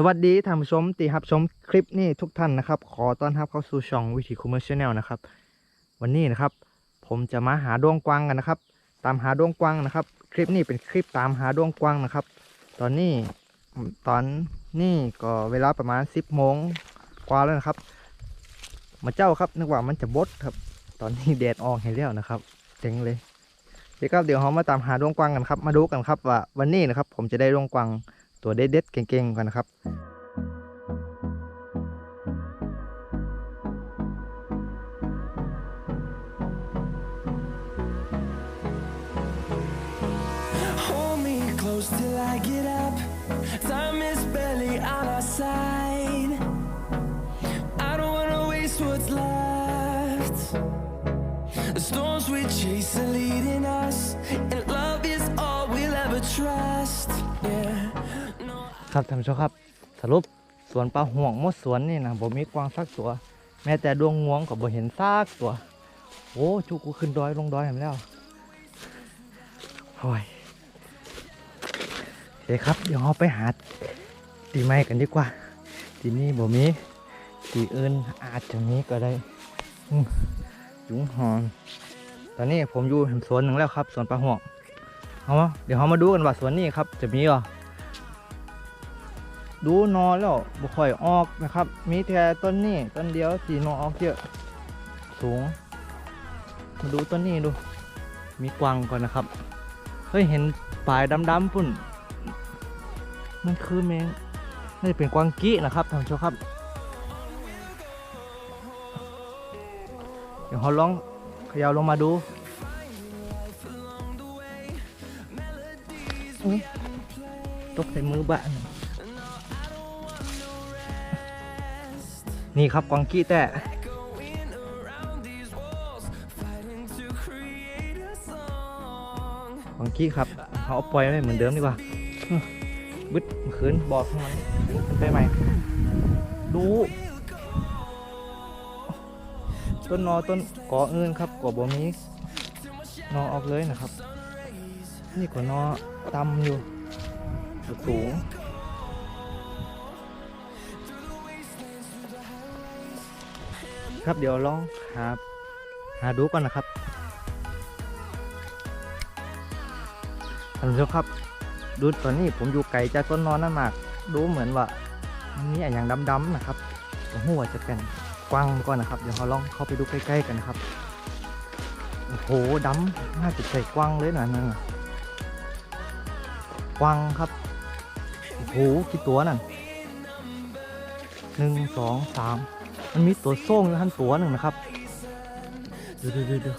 สวัสดีท่านผู้ชมตีครับชมคลิปนี้ทุกท่านนะครับ ขอต้อนรับเข้าสู่ช่องวิถีคูเมอร์ชแนลนะครับ วันนี้นะครับ ผมจะมาหาดวงกวางกันนะครับ ตามหาดวงกวางนะครับ คลิปนี้เป็นคลิปตามหาดวงกวางนะครับ ตอนนี้ตอนนี้ก็เวลาประมาณ 10โมงกว่าแล้วนะครับ มาเจ้าครับนึกว่ามันจะบดครับ ตอนนี้แดดออกให้แล้วนะครับเจ๋งเลยเดี๋ยวครับเดี๋ยวเรามาตามหาดวงกวางกันครับ มาดูกันครับว่าวันนี้นะครับ ผมจะได้ดวงกวาง ตัวเด็ดๆเก่งๆกันนะครับ Hold me close till I get up. Time is barely on our side. I don't wanna waste what's left. The storms we chase are leading ครับท่านผู้ชมครับ สรุปสวนปลาห่วงมดสวนนี่นะบ่มีกวางสักตัว แม้แต่ดวงงวงก็บ่เห็นซากตัวโอ้จุกกูขึ้นดอยลงดอยเห็นแล้วโอ้ยโอเคครับเดี๋ยวเราไปหาตีไม้กันดีกว่า ทีนี้บ่มีตีอื่นอาจจะมีก็ได้ยุงหอนตอนนี้ผมอยู่สวนหนึ่งแล้วครับสวนปลาห่วงเอาวะเดี๋ยวเรามาดูกันว่าสวนนี้ครับ จะมีหรอ ดูนอนแล้วบ่ค่อยออกนะครับ มีแต่ต้นนี้ต้นเดียวสีนอออกเยอะ สูง มาดูต้นนี้ดู มีกวางก่อนนะครับ เฮ้ยเห็นปลายดำๆปุ่น มันคือแมงน่าจะเป็นกวางกี้นะครับท่านผู้ชมครับ เดี๋ยวเราลองเขย่าลงมาดูตกใส่มือบ้าน นี่ครับกวางกี้แต่กวางกี้ครับเขาเอาปล่อยไว้เหมือนเดิมดีกว่าอื้อบึดขืนบอกทั้งนั้นขึ้นไปใหม่ ดูต้นนอต้นกออื่นครับกอบมีนอออกเลยนะครับ นี่ก็นอตำอยู่สูง ครับ เดี๋ยวลองหาหาดูก่อนนะครับท่านผู้ชมครับ ดูตอนนี้ผมอยู่ไกลจากต้นนอนนั่นมาก ดูเหมือนว่ามีอะไรอย่างดำๆนะครับผมหัวจะเป็นกว้างก่อนนะครับ เดี๋ยวเราลองเข้าไปดูใกล้ๆกันนะครับโอ้โหดำน่าจะใส่กว้างเลยนะนั่นน่ะกว้างครับโอ้โหกี่ตัวนั่นหนึ่งสองสาม มันมีตัวโซ่งอยู่ท่านตัวหนึ่งนะครับดูดูดูดู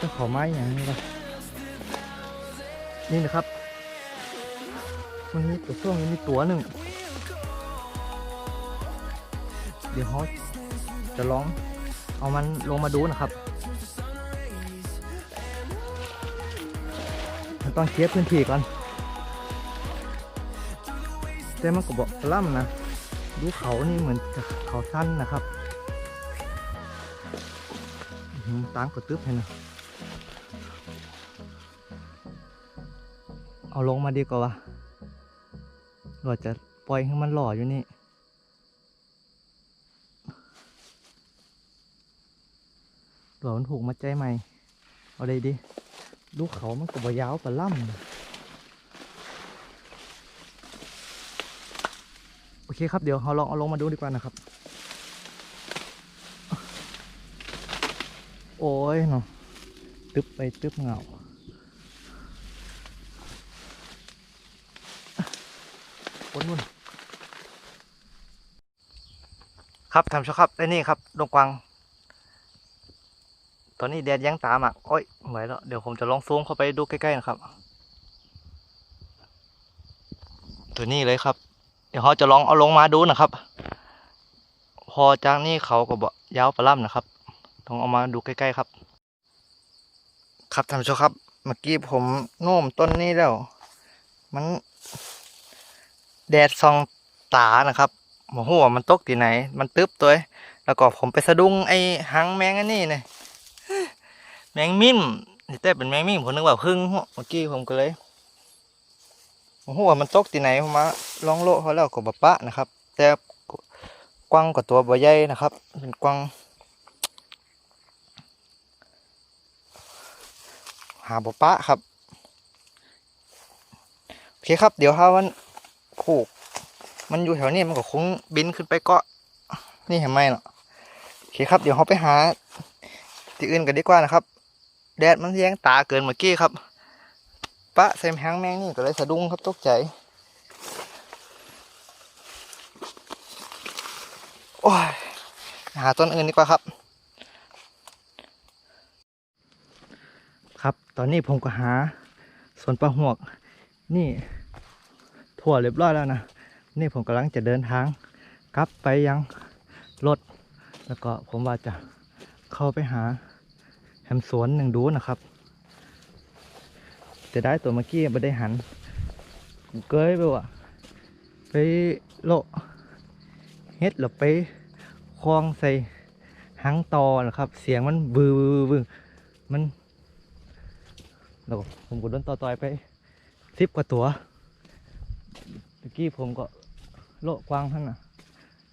จ้าขอไม้อย่างนี้เลยนี่นะครับ มันมีตัวช่วงนี้มีตัวหนึ่ง เดี๋ยวเขาจะลอง เอามันลงมาดูนะครับ ต้องเคลียร์พื้นที่ก่อน แต่มันก็บอกล่ำนะ ดูเขานี่เหมือนเขาสั้นนะครับตามกดตึ๊บเห็นไหมเอาลงมาดีกว่าวะหรือว่าจะปล่อยให้มันหล่ออยู่นี่หล่อมันผูกมาใจใหม่ เอาได้ดิ ลูกเขามันก็บ่ยาวกว่าล่ำโอเคครับเดี๋ยวเราลองเอาลงมาดูดีกว่านะครับ โอ้ยเนาะตึบไปตึบเงาวนวนครับท่านผู้ชครับและนี่ครับดงกวางตอนนี้แดดยังตามอะโอ้ย ไหวแล้ว เดี๋ยวผมจะลองซูมเข้าไปดูใกล้ๆนะครับ ตัวนี้เลยครับ เดี๋ยวเขาจะลองเอาลงมาดูนะครับ พอจากนี้เขาก็บอกยาวปลาล่ำนะครับต้องเอามาดูใกล้ๆครับ ครับท่านผู้ชมครับ เมื่อกี้ผมโน้มต้นนี้แล้ว มัน แดดส่องตานะครับหมอหัวมันตกที่ไหน มันตึ๊บตัวแล้วก็ผมไปสะดุ้งไอ้หางแมงอันนี้เนี่ย แมงมิ่นนี่แต่เป็นแมงมิ่นผมนึกว่าพึ่งเมื่อกี้ผมก็เลยผมหัวมันตกที่ไหนผมมาลองโลเขาแล้วก็บปะนะครับ แต่กวางกับตัวบใหญ่นะครับ เป็นกวางหาบปะครับโอเคครับ เดี๋ยวถ้ามันผูก มันอยู่แถวนี้มันก็คงบินขึ้นไปเกาะนี่เห็นไหมเนาะโอเคครับ เดี๋ยวเราไปหาที่อื่นกันดีกว่านะครับ แดดมันแย้งตาเกินเมื่อกี้ครับ ปะใส่แหงแมงนี่ก็เลยสะดุ้งครับตกใจ โอ้ย หาต้นอื่นดีกว่าครับ ครับ ตอนนี้ผมก็หาสวนปลาหวก นี่ทั่วเรียบร้อยแล้วนะ นี่ผมกำลังจะเดินทาง กลับไปยังรถ แล้วก็ผมว่าจะเข้าไปหา แฮมสวนหนึ่งดูนะครับจะได้ตัวเมื่อกี้ไม่ได้หัน เกยไปว่ะไปโลเฮ็ดหรือไปคลองใส่หางตอนะครับ เสียงมันบือบือมันแล้วผมก็โดนต่อต่อยไปสิบกว่าตัวเมื่อกี้ผมก็โลกวางท่านน่ะ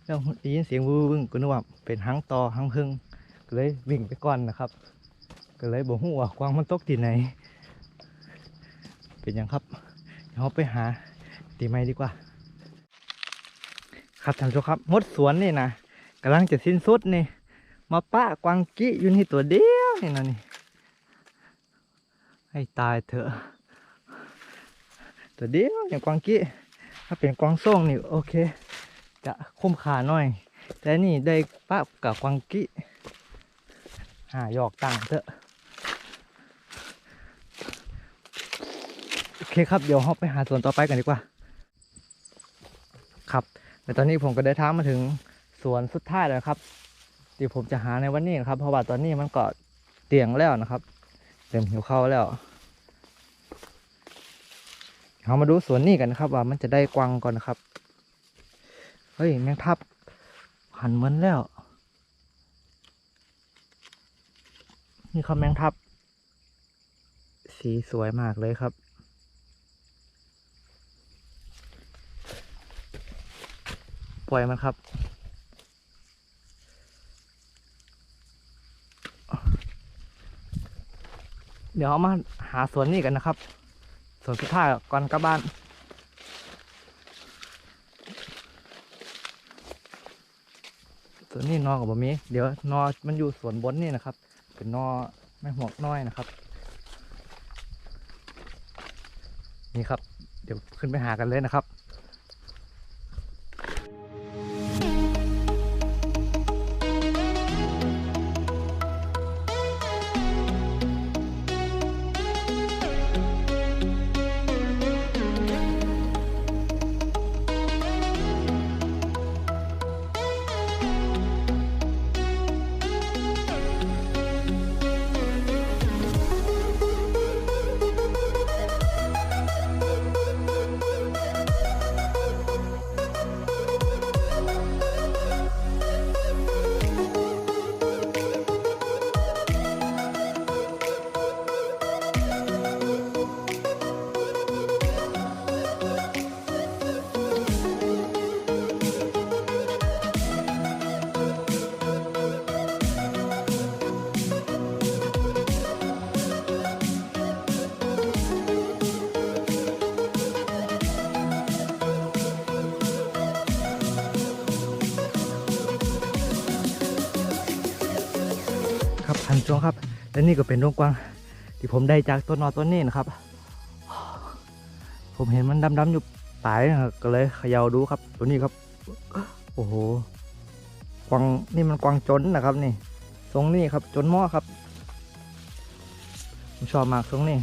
แล้วได้ยินเสียงวือวึงก็นึกว่าเป็นหางตอหางพึ่งก็เลยวิ่งไปก่อนนะครับ ก็เลยบอกหัวกวางมันตกที่ไหน เป็นยังครับเดี๋ยวเราไปหาตีไม้ดีกว่า ครับท่านผู้ชมครับมดสวนนี่นะกำลังจะสิ้นสุดนี่ มาปะกวางกี้อยู่นี่ตัวเดียวนี่นะนี่ให้ตายเถอะ ตัวเดียวอย่างกวางกี้ถ้าเป็นกวางส่งนี่โอเค จะคุ้มค่าหน่อย แต่นี่ได้ปะกับกวางกี้หาหยอกตังเถอะ โอ เคครับเดี๋ยวเราไปหาส่วนต่อไปกันดีกว่า ครับแต่ตอนนี้ผมก็เดินทางมาถึงสวนสุดท้ายแล้วครับที่ผมจะหาในวันนี้นะครับ เพราะว่าตอนนี้มันก็เตียงแล้วนะครับเต็มหิวข้าวแล้วเรามาดูสวนนี้กันนะครับ ว่ามันจะได้กวางก่อนนะครับเฮ้ยแมงทับหันเหมือนแล้ว นี่ครับแมงทับ สีสวยมากเลยครับ ปล่อยมันครับเดี๋ยวเอามาหาสวนนี่กันนะครับ สวนสุดท้ายก่อนกลับบ้าน สวนนี่นอกับบะมีเดี๋ยวนอมันอยู่สวนบนนี่นะครับ เป็นนอไม่หวกน้อยนะครับ นี่ครับ เดี๋ยวขึ้นไปหากันเลยนะครับ ครับพันจวงครับ และนี่ก็เป็นดวงกวาง ที่ผมได้จากต้นนอต้นนี้นะครับ ผมเห็นมันดำๆอยู่ปลายก็เลยเขย่าดูครับ ตัวนี้ครับ โอ้โหกวางนี่มันกวางจนนะครับนี่ทรงนี่ครับจนหม้อครับผมชอบมากทรงนี้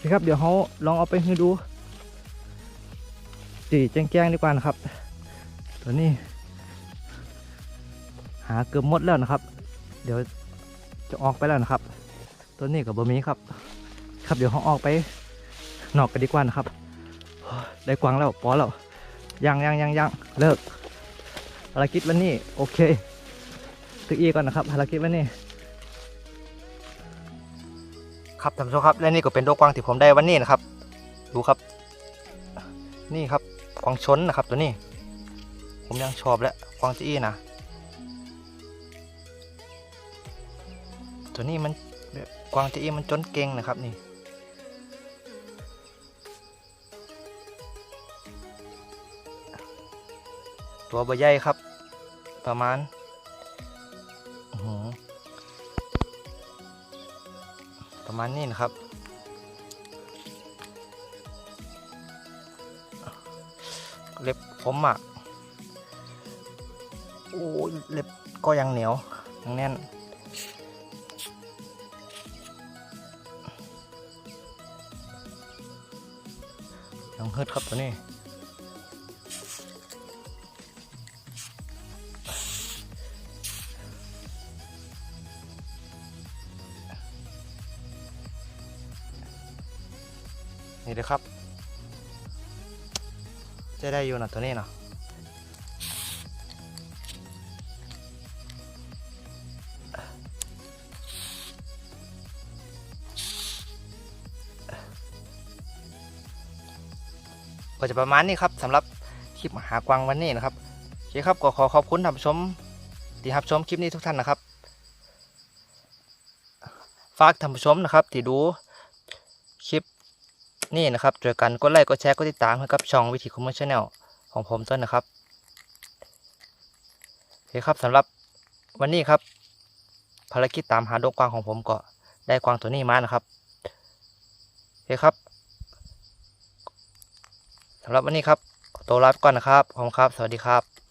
นี่ครับเดี๋ยวเขาลองเอาไปให้ดูจีแจ้งๆดีกว่านะครับ ตัวนี้ หาเกือบหมดแล้วนะครับ เดี๋ยวจะออกไปแล้วนะครับ ตัวนี้กับบะมีครับ ครับเดี๋ยวเขาออกไปนอกกันดีกว่านะครับ ได้กวางแล้วปอแล้วยังยังยังยังเลิกภารกิจวันนี้โอเคตึกอีก่อนนะครับภารกิจวันนี้ครับท่านผู้ชมครับและนี่ก็เป็นดวงกวางที่ผมได้วันนี้นะครับ ดูครับ นี่ครับกวางชนนะครับตัวนี้ ผมยังชอบและกวางจี้นะ ตัวนี้มันกวางจี้มันจนเก่งนะครับนี่ตัวใบใหญ่ครับ ประมาณประมาณนี้นะครับ เล็บผมอะโอ้เล็บก็ยังเหนียวยังแน่น้องเฮิดครับตัวนี้นี่เลยครับ จะได้อยู่นะตัวนี้เนาะ ก็จะประมาณนี้ครับสำหรับคลิปหากวางวันนี้นะครับโอเคครับก็ขอขอบคุณท่านผู้ชมที่รับชมคลิปนี้ทุกท่านนะครับ ฝากท่านผู้ชมนะครับที่ดูคลิปนี่นะครับเจอกันกดไลค์กดแชร์กดติดตามให้กับช่องวิถีคอมเมอร์ชแนลของผมต้นนะครับโอเคครับสำหรับวันนี้ครับ ภารกิจตามหาดวงกวางของผมก็ได้กวางตัวนี้มานะครับโอเคครับ สำหรับวันนี้ครับขอตัวลาไปก่อนนะครับขอบคุณครับ สวัสดีครับ